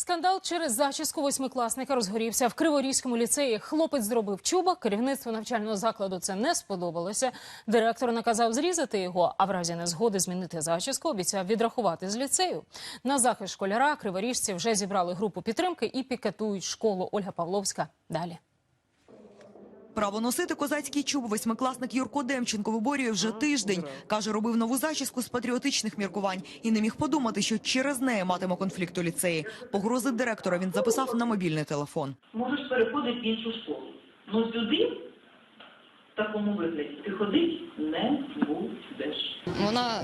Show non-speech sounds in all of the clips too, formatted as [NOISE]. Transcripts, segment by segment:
Скандал через зачіску восьмикласника розгорівся в Криворізькому ліцеї. Хлопець зробив чуба. Керівництво навчального закладу це не сподобалося. Директор наказав зрізати його, а в разі незгоди змінити зачіску. Обіцяв відрахувати з ліцею. На захист школяра криворіжці вже зібрали групу підтримки і пікетують школу. Ольга Павловська. Далі. Право носити козацький чуб восьмикласник Юрко Демченко виборює вже тиждень. Каже, робив нову зачіску з патріотичних міркувань і не міг подумати, що через неї матиме конфлікт у ліцеї. Погрози директора він записав на мобільний телефон. можеш переходити в іншу школу. Ну сюди, в такому вигляді, ти ходити не будеш. Вона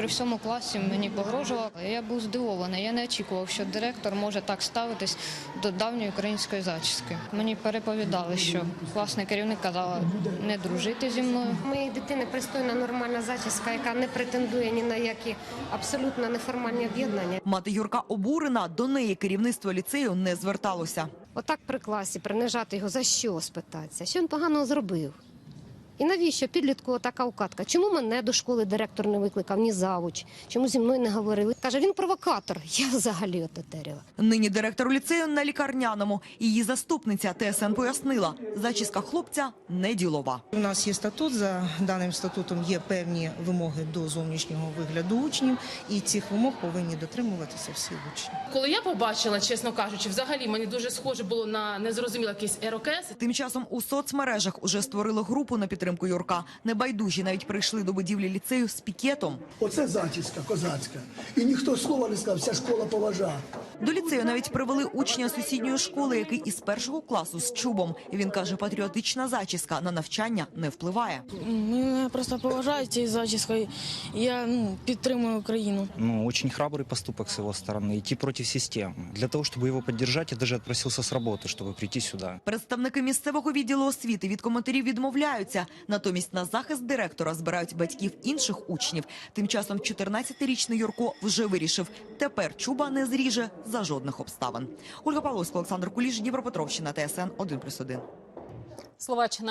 при всьому класі мені погрожувала. Я був здивований. Я не очікував, що директор може так ставитись до давньої української зачіски. Мені переповідали, що класний керівник казала не дружити зі мною. У моєї дитини пристойна нормальна зачіска, яка не претендує ні на які абсолютно неформальні об'єднання. Мати Юрка обурена, до неї керівництво ліцею не зверталося. Отак при класі принижати його за що спитатися? Що він поганого зробив? І навіщо підлітку така укатка? Чому мене до школи директор не викликав, ні завуч? Чому зі мною не говорили? Каже, він провокатор. [LAUGHS] Я взагалі отетеріла. Нині директор ліцею на лікарняному. Її заступниця ТСН пояснила, зачіска хлопця не ділова. У нас є статут. За даним статутом є певні вимоги до зовнішнього вигляду учнів, і цих вимог повинні дотримуватися всі учні. Коли я побачила, чесно кажучи, взагалі мені дуже схоже було на незрозуміло якийсь ерокез. Тим часом у соцмережах уже створили групу на підтримку Юрка. Небайдужі навіть прийшли до будівлі ліцею з пікетом. Оце зачіска козацька. І ніхто слова не сказав, вся школа поважає. До ліцею навіть привели учня сусідньої школи, який із першого класу з чубом. І Він каже, патріотична зачіска на навчання не впливає. Мене просто поважають цією зачіскою. Я ну, підтримую Україну. ну, очень храбрый поступок с его стороны, идти против системы. Для того, чтобы его поддержать, я даже отпросился с работы, чтобы прийти сюда. Представники місцевого відділу освіти від коментарів відмовляються. Натомість на захист директора збирають батьків інших учнів. Тим часом 14-річний Юрко вже вирішив, тепер чуба не зріже за жодних обставин. Ольга Павловська, Олександр Куліш, Дніпропетровщина, ТСН 1+,1. Словаччина